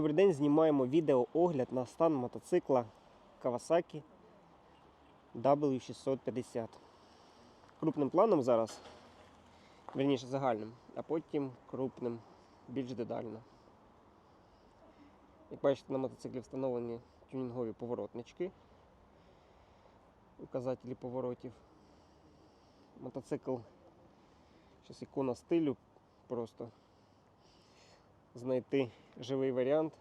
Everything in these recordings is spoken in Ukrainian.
Добрий день, знімаємо відео огляд на стан мотоцикла Kawasaki W650. Крупним планом зараз, верніше загальним, а потім крупним, більш детально. Як бачите, на мотоциклі встановлені тюнінгові поворотнички, указателі поворотів. Мотоцикл зараз ікона стилю просто знайти живий варіант.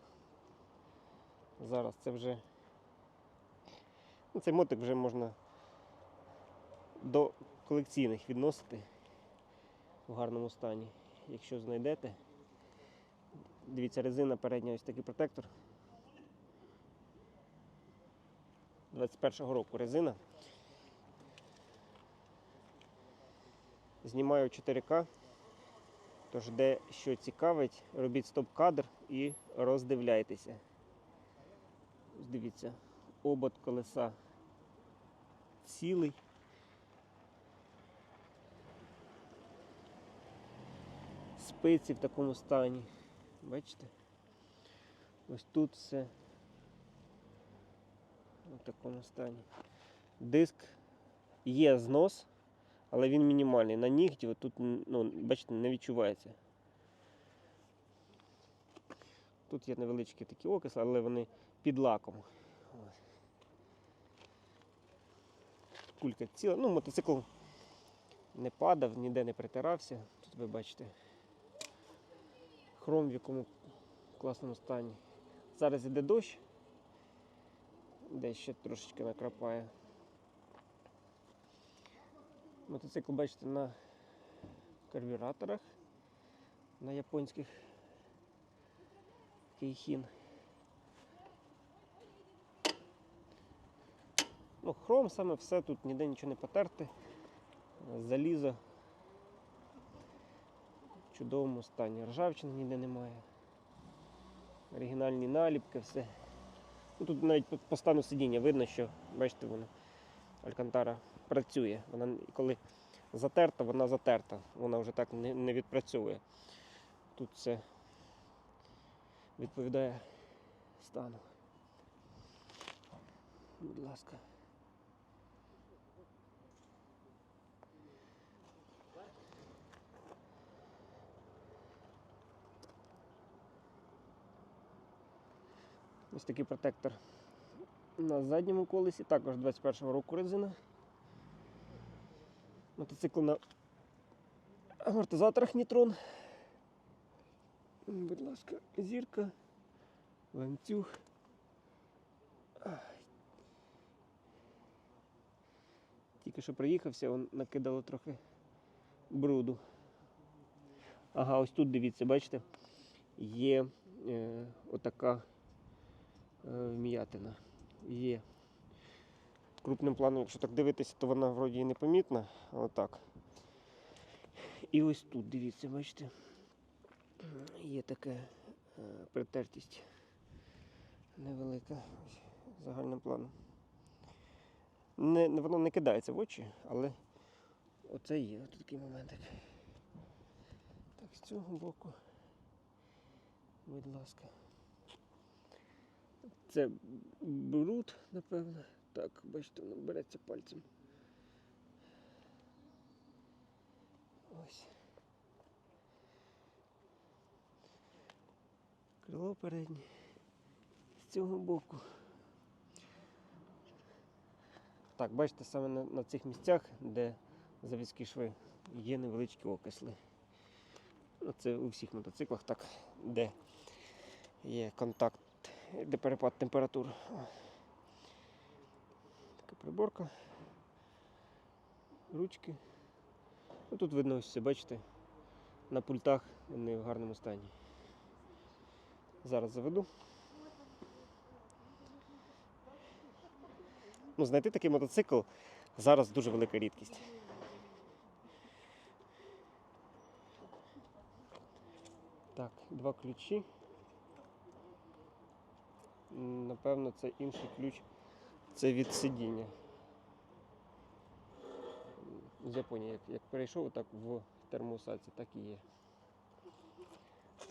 Зараз це вже. Ну, цей мотик вже можна до колекційних відносити в гарному стані. Якщо знайдете. Дивіться, резина передня ось такий протектор. 21-го року резина. Знімаю 4К. Тож, де що цікавить, робіть стоп-кадр і роздивляйтеся. Дивіться, обод колеса цілий. Спиці в такому стані. Бачите? Ось тут все в такому стані. Диск є знос, але він мінімальний. На нігті отут, ну, бачите, не відчувається. Тут є невеличкі такі окиси, але вони під лаком. Кулька ціла. Ну, мотоцикл не падав, ніде не притирався. Тут ви бачите хром в якому класному стані. Зараз іде дощ, десь ще трошечки накрапає. Мотоцикл бачите на карбюраторах, на японських кейхін. Ну, хром саме все, тут ніде нічого не потерти. Залізо в чудовому стані. Ржавчини ніде немає. Оригінальні наліпки, все. Ну, тут навіть по- стану сидіння видно, що, бачите, воно Алькантара працює. Вона коли затерта, вона затерта. Вона вже так не, не відпрацьовує. Тут все відповідає стану. Будь ласка. Ось такий протектор на задньому колесі, також 21-го року резина. Мотоцикл на амортизаторах Нітрон. Будь ласка, зірка, ланцюг. Тільки що приїхався, он накидало трохи бруду. Ага, ось тут дивіться, бачите, є е, отака е, вм'ятина. Є. Крупним планом, якщо так дивитися, то вона вроді і непомітна, але так. І ось тут, дивіться, бачите, є така е, притертість невелика загальним планом. Не, воно не кидається в очі, але оце є от такий моментик. Так, з цього боку. Будь ласка. Це бруд, напевно. Так, бачите, воно береться пальцем. Ось. Крило переднє. З цього боку. Так, бачите, саме на, на цих місцях, де завідські шви, є невеличкі окисли. Ну, Це у всіх мотоциклах так, де є контакт, де перепад температур. Приборка. Ручки. Ну, тут видно ось все, бачите, на пультах вони в гарному стані. Зараз заведу. Ну, знайти такий мотоцикл зараз дуже велика рідкість. Так, два ключі. Напевно, це інший ключ. Це від сидіння. В Японії, як, як перейшов так в термоусадці, так і є.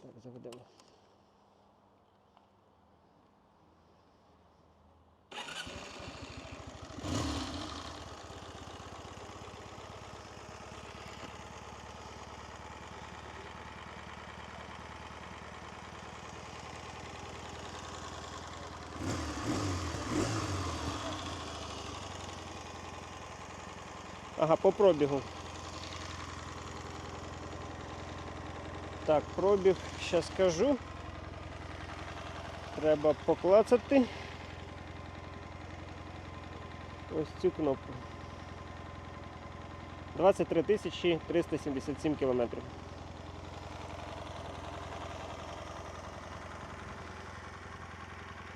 Так, заведемо. Ага, по пробігу. Так, пробіг, зараз скажу. Треба поклацати ось цю кнопку. 23 тисячі 377 кілометрів.